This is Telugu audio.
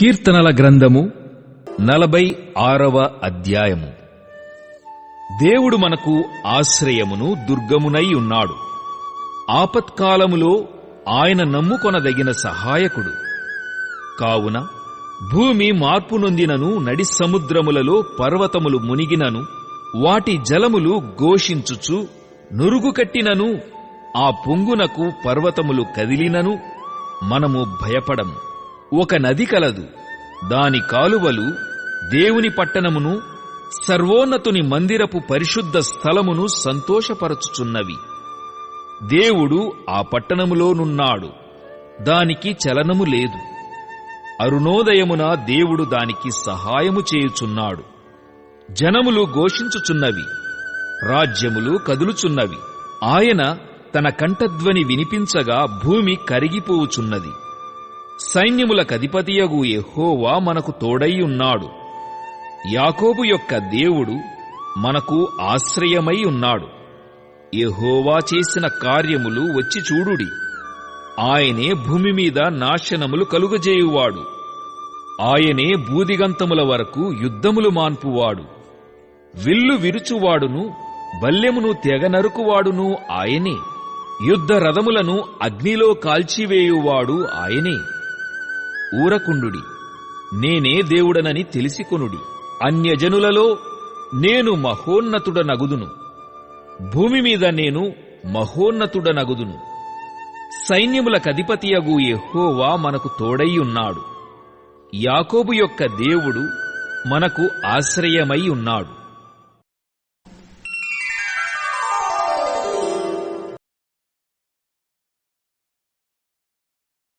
కీర్తనల గ్రంథము నలభై ఆరవ అధ్యాయము. దేవుడు మనకు ఆశ్రయమును దుర్గమునై ఉన్నాడు. ఆపత్కాలములో ఆయన నమ్ముకొనదగిన సహాయకుడు. కావున భూమి మార్పు నొందినను నడి సముద్రములలో పర్వతములు మునిగినను వాటి జలములు ఘోషించుచు నురుగు కట్టినను ఆ పొంగునకు పర్వతములు కదిలినను మనము భయపడము. ఒక నది కలదు. దాని కాలువలు దేవుని పట్టణమును సర్వోన్నతుని మందిరపు పరిశుద్ధ స్థలమును సంతోషపరచుచున్నవి. దేవుడు ఆ పట్టణములోనున్నాడు. దానికి చలనము లేదు. అరుణోదయమున దేవుడు దానికి సహాయము చేయుచున్నాడు. జనములు ఘోషించుచున్నవి. రాజ్యములు కదులుచున్నవి. ఆయన తన కంఠధ్వని వినిపించగా భూమి కరిగిపోవుచున్నది. సైన్యములకధిపతియగు ఎహోవా మనకు తోడై ఉన్నాడు. యాకోబు యొక్క దేవుడు మనకు ఆశ్రయమై ఉన్నాడు. ఎహోవా చేసిన కార్యములు వచ్చి చూడుడి. ఆయనే భూమి మీద నాశనములు కలుగజేయువాడు. ఆయనే బూదిగంతముల వరకు యుద్ధములు మాన్పువాడు. విల్లు విరుచువాడును బల్లెమును తెగనరుకువాడును ఆయనే. యుద్ధ రథములను అగ్నిలో కాల్చివేయువాడు ఆయనే. ఊరకుండుడి. నేనే దేవుడనని తెలిసికొనుడి. అన్యజనులలో నేను మహోన్నతుడనగుదును. భూమి మీద నేను మహోన్నతుడనగుదును. సైన్యములకధిపతియగు ఎహోవా మనకు తోడై ఉన్నాడు యాకోబు యొక్క దేవుడు మనకు ఆశ్రయమై ఉన్నాడు.